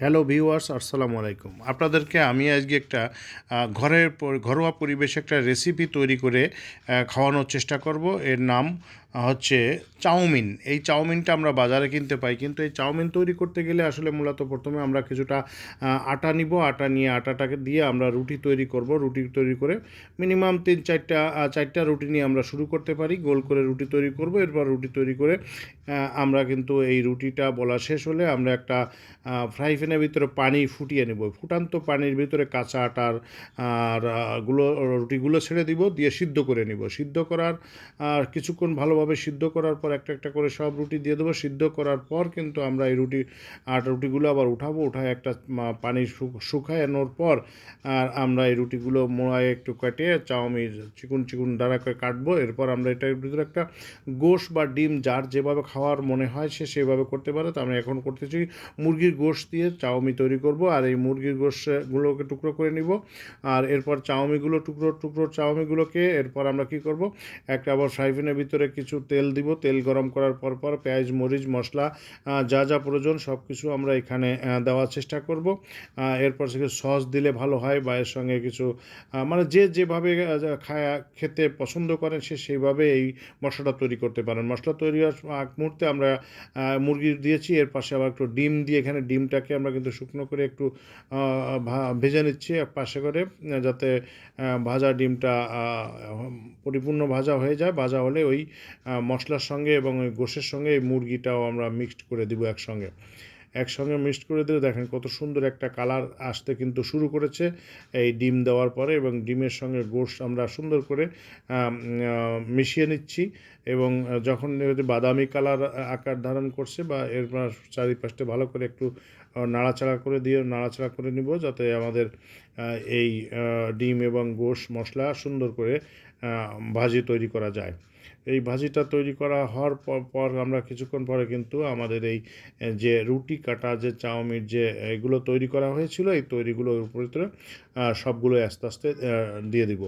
Hello viewers, আসসালামু আলাইকুম। আপনাদেরকে আমি আজকে একটা ঘরের ঘরোয়া পরিবেশে একটা রেসিপি তৈরি করে খাওয়ানোর চেষ্টা করব। এর নাম হচ্ছে চাউমিন। এই চাউমিনটা আমরা বাজারে কিনতে পাই, কিন্তু এই চাউমিন তৈরি করতে গেলে আসলে মূলত প্রথমে আমরা কিছুটা আটা নিব। আটা নিয়ে আটাটাকে দিয়ে আমরা রুটি তৈরি করব। রুটি তৈরি করে মিনিমাম তিন চারটা চারটা রুটি নিয়ে আমরা শুরু করতে পারি। গোল করে রুটি তৈরি করব। এরপর রুটি তৈরি করে আমরা কিন্তু এই রুটিটা বলা শেষ হলে আমরা একটা ফ্রাই প্যানের ভিতরে পানি ফুটিয়ে নেব। ফুটান্ত পানির ভিতরে কাঁচা আটার, আরগুলো, রুটিগুলো ছেড়ে দিব, দিয়ে সিদ্ধ করে নিব। সিদ্ধ করার, আর কিছুক্ষণ ভালোভাবে সিদ্ধ করার পর একটা একটা করে সব রুটি দিয়ে দেবো। সিদ্ধ করার পর কিন্তু আমরা এই রুটি, আটা রুটিগুলো আবার উঠাবো, উঠায় একটা পানি শুকানোর পর, আর আমরা এই রুটিগুলো মোড়ায় একটু কেটে চাউমিন, চিকুন চিকুন দ্বারা করে কাটবো। এরপর আমরা এটার ভিতরে একটা গোশ বা ডিম যার যেভাবে খাওয়ার মনে হয় সে সেভাবে করতে পারে। তো আমরা এখন করতেছি মুরগির গোশ দিয়ে চাউমি তৈরি করব আর এই মুরগির গোশগুলোকে টুকরো করে নিব। আর এরপর চাউমিগুলো টুকরো টুকরো চাউমিগুলোকে এরপর আমরা কি করব? একটা আবার ফ্রাই ভিতরে কিছু তেল দিব। তেল গরম করার পর পর পেঁয়াজ, মরিচ, মশলা যা যা প্রয়োজন সব কিছু আমরা এখানে দেওয়ার চেষ্টা করব। এরপর থেকে সস দিলে ভালো হয় বা এর সঙ্গে কিছু মানে যে যেভাবে খায়, খেতে পছন্দ করেন সে সেইভাবে এই মশলাটা তৈরি করতে পারেন। মশলা তৈরি হওয়ার মুহূর্তে আমরা মুরগি দিয়েছি, এর পাশে আবার একটু ডিম দিয়ে এখানে ডিমটাকে আমরা কিন্তু শুকনো করে একটু ভেজে নিচ্ছি এক পাশে করে, যাতে ভাজা ডিমটা পরিপূর্ণ ভাজা হয়ে যায়। ভাজা হলে ওই মশলার সঙ্গে এবং ওই গোশের সঙ্গে এই মুরগিটাও আমরা মিক্সড করে দিব একসঙ্গে। একসঙ্গে মিক্সড করে দিলে দেখেন কত সুন্দর একটা কালার আসতে কিন্তু শুরু করেছে এই ডিম দেওয়ার পরে এবং ডিমের সঙ্গে গোশ আমরা সুন্দর করে মিশিয়ে নিচ্ছি এবং যখন বাদামি কালার আকার ধারণ করছে বা এর চারিপাশটা ভালো করে একটু নাড়াচাড়া করে দিয়ে নাড়াচাড়া করে নিব যাতে আমাদের এই ডিম এবং গোশ মশলা সুন্দর করে ভাজি তৈরি করা যায়। এই ভাজিটা তৈরি করা হওয়ার পর আমরা কিছুক্ষণ পরে কিন্তু আমাদের এই যে রুটি কাটা, যে চাউমিন, যে এগুলো তৈরি করা হয়েছিল, এই তৈরিগুলোর উপরে সবগুলো আস্তে আস্তে দিয়ে দিব।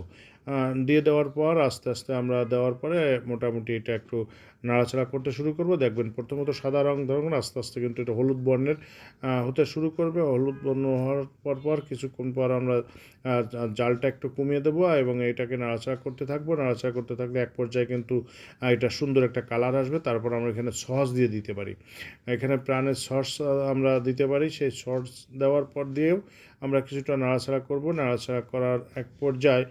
দিয়ে দেওয়ার পর আস্তে আস্তে আমরা দেওয়ার পরে মোটামুটি এটা একটু নাড়াচাড়া করতে শুরু করব। দেখবেন প্রথমত সাদা রং ধরুন, আস্তে আস্তে কিন্তু এটা হলুদ বর্ণের হতে শুরু করবে। হলুদ বর্ণ হওয়ার পর পর কিছুক্ষণ পর আমরা জালটা একটু কমিয়ে দেবো এবং এটাকে নাড়াচাড়া করতে থাকব। নাড়াচাড়া করতে থাকলে এক পর্যায়ে কিন্তু এটা সুন্দর একটা কালার আসবে। তারপর আমরা এখানে সস দিয়ে দিতে পারি। এখানে প্রাণের সস আমরা দিতে পারি। সেই সস দেওয়ার পর দিয়েও আমরা কিছুটা নাড়াচাড়া করব। নাড়াচাড়া করার এক পর্যায়ে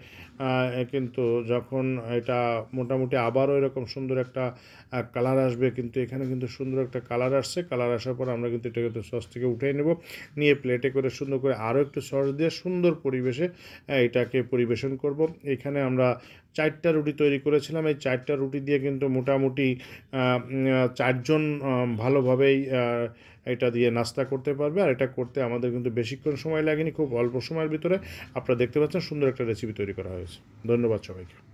কিন্তু যখন এটা মোটামুটি আবারও এরকম সুন্দর একটা কালার আসবে, কিন্তু এখানে কিন্তু সুন্দর একটা কালার আসছে। কালার আসার পর আমরা কিন্তু এটাকে সস থেকে উঠিয়ে নেব। নিয়ে প্লেটে করে সুন্দর করে আরও একটু সস দিয়ে সুন্দর পরিবেশে এটাকে পরিবেশন করব। এখানে আমরা চারটা রুটি তৈরি করেছিলাম। এই চারটা রুটি দিয়ে কিন্তু মোটামুটি চারজন ভালোভাবেই এটা দিয়ে নাস্তা করতে পারবে, আর এটা করতে আমাদের কিন্তু বেশিক্ষণ সময় লাগেনি, খুব অল্প সময়ের ভিতরে। আপনারা দেখতে পাচ্ছেন সুন্দর একটা রেসিপি তৈরি করা হয়েছে। ধন্যবাদ সবাইকে।